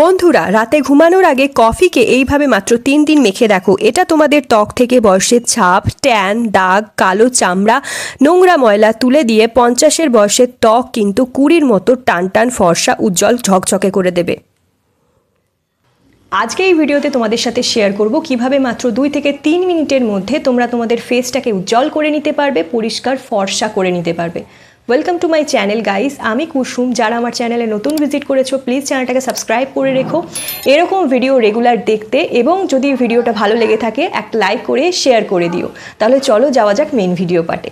বন্ধুরা, রাতে ঘুমানোর আগে কফিকে এইভাবে মাত্র তিন দিন মেখে দেখো। এটা তোমাদের ত্বক থেকে বয়সের ছাপ, ট্যান, দাগ, কালো চামড়া, নোংরা ময়লা তুলে দিয়ে পঞ্চাশের বয়সের ত্বক কিন্তু কুড়ির মতো টান টান ফর্সা উজ্জ্বল ঝকঝকে করে দেবে। আজকে এই ভিডিওতে তোমাদের সাথে শেয়ার করব কীভাবে মাত্র দুই থেকে তিন মিনিটের মধ্যে তোমরা তোমাদের ফেসটাকে উজ্জ্বল করে নিতে পারবে, পরিষ্কার, ফর্সা করে নিতে পারবে। Welcome to my channel guys আমি কুসুম, যারা আমার চ্যানেলে নতুন ভিজিট করেছ প্লিজ চ্যানেলটাকে সাবস্ক্রাইব করে রেখো। এরকম ভিডিও রেগুলার দেখতে এবং যদি ভিডিওটা ভালো লেগে থাকে, একটা লাইক করে শেয়ার করে দিও। তাহলে চলো যাওয়া যাক মেন ভিডিও পার্টে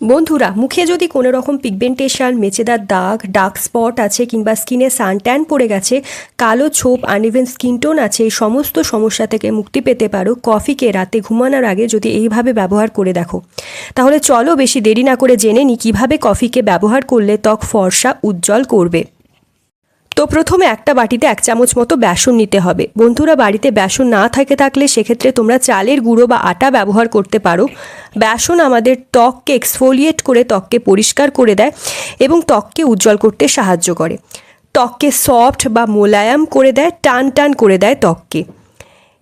বন্ধুরা, মুখে যদি কোনো রকম পিগমেন্টেশন মেচেদার দাগ ডার্ক স্পট আছে কিংবা স্কিনে সানট্যান পড়ে গেছে, কালো ছোপ আনইভেন স্কিন টোন আছে, এই সমস্ত সমস্যা থেকে মুক্তি পেতে পারো কফিকে রাতে ঘুমানোর আগে যদি এইভাবে ব্যবহার করে দেখো। তাহলে চলো বেশি দেরি না করে জেনে নিই কীভাবে কফিকে ব্যবহার করলে ত্বক ফর্সা, উজ্জ্বল করবে। তো প্রথমে একটা বাটিতে এক চামচ মতো বেসন নিতে হবে। বন্ধুরা, বাড়িতে বেসন না থাকে থাকলে সেক্ষেত্রে তোমরা চালের গুঁড়ো বা আটা ব্যবহার করতে পারো। বেসন আমাদের ত্বককে এক্সফোলিয়েট করে, ত্বককে পরিষ্কার করে দেয় এবং ত্বককে উজ্জ্বল করতে সাহায্য করে। ত্বককে সফট বা মোলায়াম করে দেয় টান টান করে দেয় ত্বককে।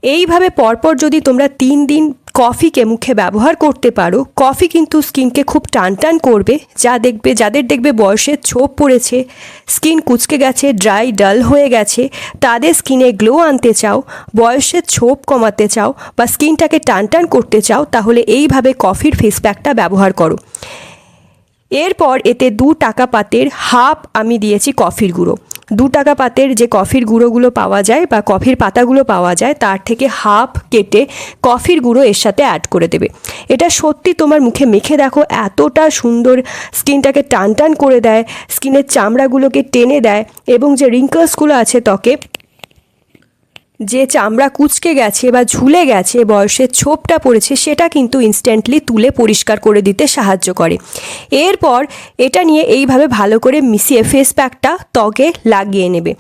এইভাবে পরপর যদি তোমরা তিন দিন কফিকে মুখে ব্যবহার করতে পারো, কফি কিন্তু স্কিনকে খুব টান টান করবে। যা দেখবে, যাদের দেখবে বয়সের ছোপ পড়েছে, স্কিন কুচকে গেছে, ড্রাই, ডাল হয়ে গেছে, তাদের স্কিনে গ্লো আনতে চাও বয়সের ছোপ কমাতে চাও বা স্কিনটাকে টান টান করতে চাও, তাহলে এইভাবে কফির ফেস প্যাকটা ব্যবহার করো। এরপর এতে দু টাকা পাতের হাফ আমি দিয়েছি কফির গুঁড়ো। দু টাকা পাতের যে কফির গুঁড়োগুলো পাওয়া যায় বা কফির পাতাগুলো পাওয়া যায়, তার থেকে হাফ কেটে কফির গুঁড়ো এর সাথে অ্যাড করে দেবে। এটা সত্যি তোমার মুখে মেখে দেখো, এতটা সুন্দর স্কিনটাকে টান টান করে দেয়, স্কিনের চামড়াগুলোকে টেনে দেয় এবং যে রিঙ্কলসগুলো আছে ত্বকে যে চামড়া কুচকে গেছে বা ঝুলে গেছে, বয়সের ছোপটা পড়েছে, সেটা কিন্তু ইনস্ট্যান্টলি তুলে পরিষ্কার করে দিতে সাহায্য করে। এরপর এটা নিয়ে এইভাবে ভালো করে মিশিয়ে ফেস প্যাকটা ত্বকে লাগিয়ে নেবে।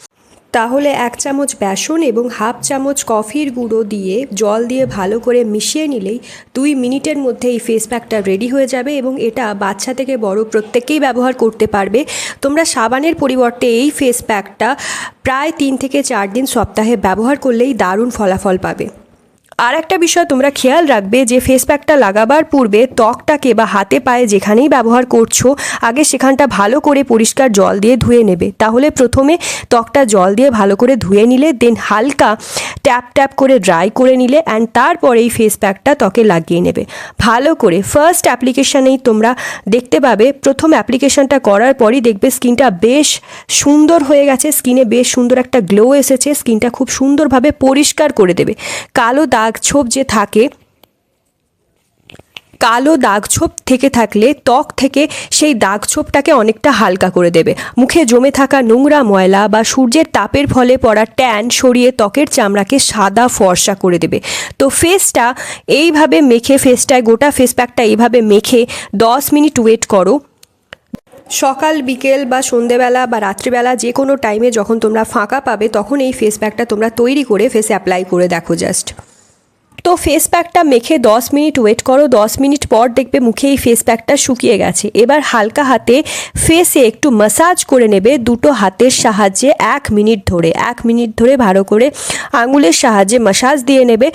তাহলে এক চামচ বেসন এবং হাফ চামচ কফির গুঁড়ো দিয়ে জল দিয়ে ভালো করে মিশিয়ে নিলেই দুই মিনিটের মধ্যে এই ফেস প্যাকটা রেডি হয়ে যাবে এবং এটা বাচ্চা থেকে বড় প্রত্যেকেই ব্যবহার করতে পারবে। তোমরা সাবানের পরিবর্তে এই ফেস প্যাকটা প্রায় তিন থেকে চার দিন সপ্তাহে ব্যবহার করলেই দারুণ ফলাফল পাবে। আর একটা বিষয় তোমরা খেয়াল রাখবে যে ফেস প্যাকটা লাগাবার পূর্বে ত্বকটাকে বা হাতে পায়ে যেখানেই ব্যবহার করছ, আগে সেখানটা ভালো করে পরিষ্কার জল দিয়ে ধুয়ে নেবে। তাহলে প্রথমে ত্বকটা জল দিয়ে ভালো করে ধুয়ে নিলে দেন হালকা ট্যাপ ট্যাপ করে ড্রাই করে নিলে অ্যান্ড তারপরে এই ফেস প্যাকটা ত্বকে লাগিয়ে নেবে। ভালো করে ফার্স্ট অ্যাপ্লিকেশানেই তোমরা দেখতে পাবে, প্রথম অ্যাপ্লিকেশানটা করার পরই দেখবে স্কিনটা বেশ সুন্দর হয়ে গেছে স্কিনে বেশ সুন্দর একটা গ্লো এসেছে স্কিনটা খুব সুন্দরভাবে পরিষ্কার করে দেবে। কালো দাগ ছোপ যে থাকে, কালো দাগছোপ থেকে থাকলে ত্বক থেকে সেই দাগছোপটাকে অনেকটা হালকা করে দেবে। মুখে জমে থাকা নোংরা ময়লা বা সূর্যের তাপের ফলে পড়া ট্যান সরিয়ে ত্বকের চামড়াকে সাদা ফর্সা করে দেবে। তো ফেসটা এইভাবে মেখে ফেসটায় গোটা ফেস প্যাকটা এইভাবে মেখে দশ মিনিট ওয়েট করো। সকাল, বিকেল বা সন্ধেবেলা বা রাত্রিবেলা যে কোনো টাইমে যখন তোমরা ফাঁকা পাবে, তখন এই ফেস প্যাকটা তোমরা তৈরি করে ফেসে অ্যাপ্লাই করে দেখো জাস্ট তো ফেস প্যাকটা মেখে দশ মিনিট ওয়েট করো, দশ মিনিট পর দেখবে মুখে এই ফেস প্যাকটা শুকিয়ে গেছে। এবার হালকা হাতে ফেসে একটু মাসাজ করে নেবে দুটো হাতের সাহায্যে এক মিনিট ধরে, এক মিনিট ধরে ভালো করে আঙুলের সাহায্যে মাসাজ দিয়ে নেবে।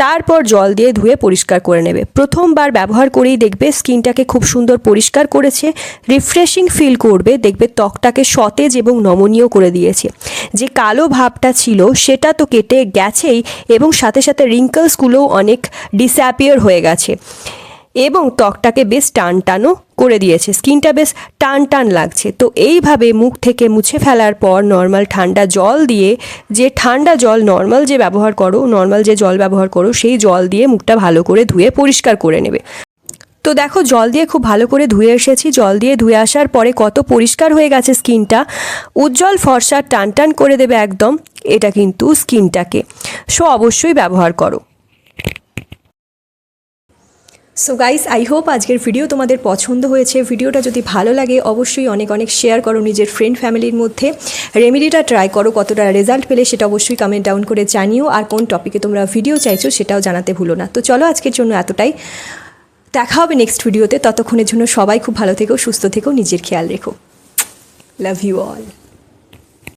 তারপর জল দিয়ে ধুয়ে পরিষ্কার করে নেবে। প্রথমবার ব্যবহার করেই দেখবে স্কিনটাকে খুব সুন্দর পরিষ্কার করেছে, রিফ্রেশিং ফিল করবে, দেখবে ত্বকটাকে সতেজ এবং নমনীয় করে দিয়েছে। যে কালো ভাবটা ছিল সেটা তো কেটে গেছেই এবং সাথে সাথে রিঙ্কলসগুলোও অনেক ডিস্যাপিয়ার হয়ে গেছে। এবং ত্বকটাকে বেশ টান টানও করে দিয়েছে। স্কিনটা বেশ টান টান লাগছে। তো এইভাবে মুখ থেকে মুছে ফেলার পর নর্মাল ঠান্ডা জল দিয়ে যে ঠান্ডা জল নর্মাল যে ব্যবহার করো নর্মাল যে জল ব্যবহার করো, সেই জল দিয়ে মুখটা ভালো করে ধুয়ে পরিষ্কার করে নেবে। তো দেখো, জল দিয়ে খুব ভালো করে ধুয়ে এসেছি। জল দিয়ে ধুয়ে আসার পরে কত পরিষ্কার হয়ে গেছে স্কিনটা। উজ্জ্বল ফর্সা টান টান করে দেবে একদম। এটা কিন্তু স্কিনটাকে। সো অবশ্যই ব্যবহার করো। সো গাইস আই হোপ আজকের ভিডিও তোমাদের পছন্দ হয়েছে। ভিডিওটা যদি ভালো লাগে, অবশ্যই অনেক অনেক শেয়ার করো নিজের ফ্রেন্ড ফ্যামিলির মধ্যে। রেমেডিটা ট্রাই করো, কতটা রেজাল্ট পেলে সেটা অবশ্যই কমেন্ট ডাউন করে জানিও। আর কোন টপিকে তোমরা ভিডিও চাইছো সেটাও জানাতে ভুলো না। তো চলো আজকের জন্য এতটাই। দেখা হবে নেক্সট ভিডিওতে ততক্ষণের জন্য সবাই খুব ভালো থেকো, সুস্থ থেকো, নিজের খেয়াল রেখো। Love you all